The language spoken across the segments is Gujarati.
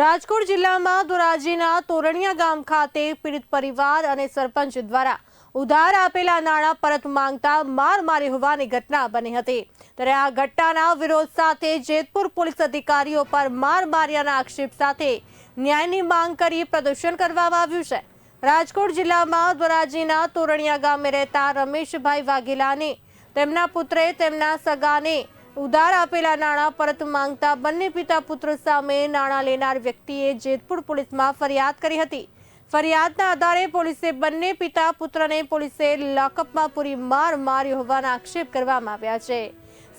રાજકોટ જિલ્લામાં ધોરાજીના તોરણિયા ગામ ખાતે પીડિત પરિવાર અને સરપંચ દ્વારા ઉધાર આપેલા નાણાં પરત માંગતા માર મારી હોવાની ઘટના બની હતી. ત્યારે આ ઘટનાના વિરોધ સાથે જેતપુર પોલીસ અધિકારીઓ પર માર માર્યાના આક્ષેપ સાથે ન્યાયની માંગ કરી પ્રદર્શન કરવામાં આવ્યું છે. રાજકોટ જિલ્લામાં ધોરાજીના તોરણિયા ગામે રહેતા રમેશભાઈ વાઘેલાને તેમના પુત્રે તેમના સગાને ઉધાર આપેલા નાણાં પરત માંગતા બંને પિતા પુત્ર સામે નાણાં લેનાર વ્યક્તિએ જેતપુર પોલીસમાં ફરિયાદ કરી હતી. ફરિયાદના આધારે પોલીસે બંને પિતા પુત્રને પોલીસે લોકઅપમાં પૂરી માર માર્યો હોવાના આક્ષેપ કરવામાં આવ્યા છે.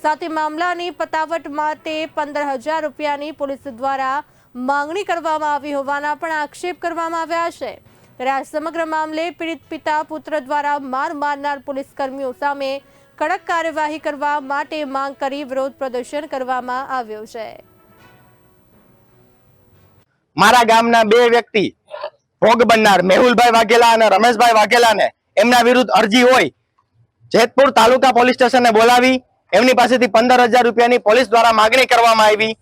સાથે મામલાની પતાવટ માટે પંદર હજાર રૂપિયાની પોલીસ દ્વારા માંગણી કરવામાં આવી હોવાના પણ આક્ષેપ કરવામાં આવ્યા છે. ત્યારે આ સમગ્ર મામલે પીડિત પિતા પુત્ર દ્વારા માર મારનાર પોલીસ કર્મીઓ સામે કડક કાર્યવાહી કરવા માટે માંગ કરી વિરોધ પ્રદર્શન કરવામાં આવ્યો છે. મારા ગામના બે વ્યક્તિ, ભોગ બનનાર મેહુલભાઈ વાઘેલા અને રમેશભાઈ વાઘેલાને એમના વિરુદ્ધ અરજી હોય, જેતપુર તાલુકા પોલીસ સ્ટેશનને બોલાવી, એમની પાસેથી પંદર હજાર રૂપિયાની પોલીસ દ્વારા માગણી કરવામાં આવી.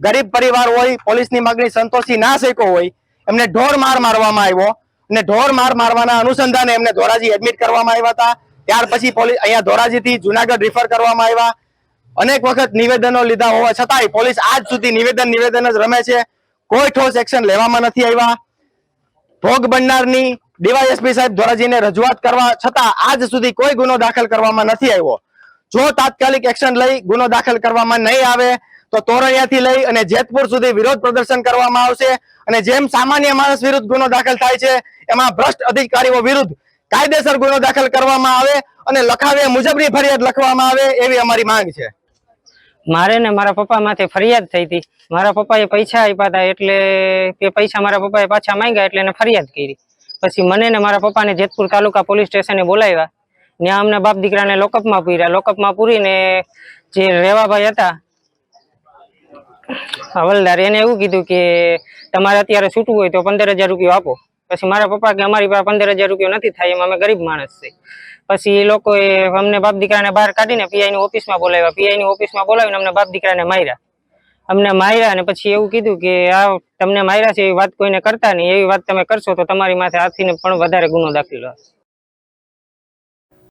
ગરીબ પરિવાર હોય, પોલીસની માગણી સંતોષી ના શક્યો હોય, એમને ઢોર માર મારવામાં આવ્યો અને ઢોર માર મારવાના અનુસંધાને એમને ધોરાજી એડમિટ કરવામાં આવ્યા હતા. ત્યાર પછી પોલીસ અહીંયા ધોરાજીથી જુનાગઢ રિફર કરવામાં આવ્યા. અનેક વખત નિવેદનો લીધા હોવા છતાંય પોલીસ આજ સુધી નિવેદન નિવેદન જ રમે છે. કોઈ ઠોસ એક્શન લેવામાં નથી આવ્યા. ભોગ બનનારની ડીવાયએસપી સાહેબ ધોરાજીને રજૂઆત કરવા છતાં આજ સુધી કોઈ ગુનો દાખલ કરવામાં નથી આવ્યો. જો તાત્કાલિક એક્શન લઈ ગુનો દાખલ કરવામાં નહીં આવે, તો તોરણિયાથી લઈ અને જેતપુર સુધી વિરોધ પ્રદર્શન કરવામાં આવશે. અને જેમ સામાન્ય માણસ વિરુદ્ધ ગુનો દાખલ થાય છે, એમાં ભ્રષ્ટ અધિકારીઓ વિરુદ્ધ કાયદેસર ગુનો દાખલ કરવામાં આવે અને લખાવે મુજબની ફરિયાદ લખવામાં આવે એવી અમારી માંગ છે. મારે ને મારા પપ્પા માથે ફરિયાદ થઈ હતી. મારા પપ્પાએ પૈસા આપ્યા હતા એટલે એ પૈસા મારા પપ્પાએ પાછા માંગ્યા એટલે એને ફરિયાદ કરી. પછી મને ને મારા પપ્પાને જેતપુર તાલુકા પોલીસ સ્ટેશને બોલાવ્યા. ત્યાં અમને બાપ દીકરાને લોકઅપમાં પૂર્યા. લોકઅપમાં પૂરીને જે રેવાભાઈ હતા, હવલદાર, એને એવું કીધું કે તમારે અત્યારે છૂટવું હોય તો પંદર હજાર રૂપિયા આપો. પછી મારા પપ્પા કે અમારી પાસે પંદર હજાર રૂપિયા નથી થાય, એમ અમે ગરીબ માણસ છે. પછી એ લોકોએ અમને બાપ દીકરાને બહાર કાઢીને પીઆઈ ની ઓફિસમાં બોલાવ્યા. પીઆઈ ની ઓફિસમાં બોલાવીને અમને બાપ દીકરાને માર્યા. અમને માર્યા અને પછી એવું કીધું કે આ તમને માર્યા છે એવી વાત કોઈને કરતા નહીં, એવી વાત તમે કરશો તો તમારી માથે આથી પણ વધારે ગુનો દાખલ હશે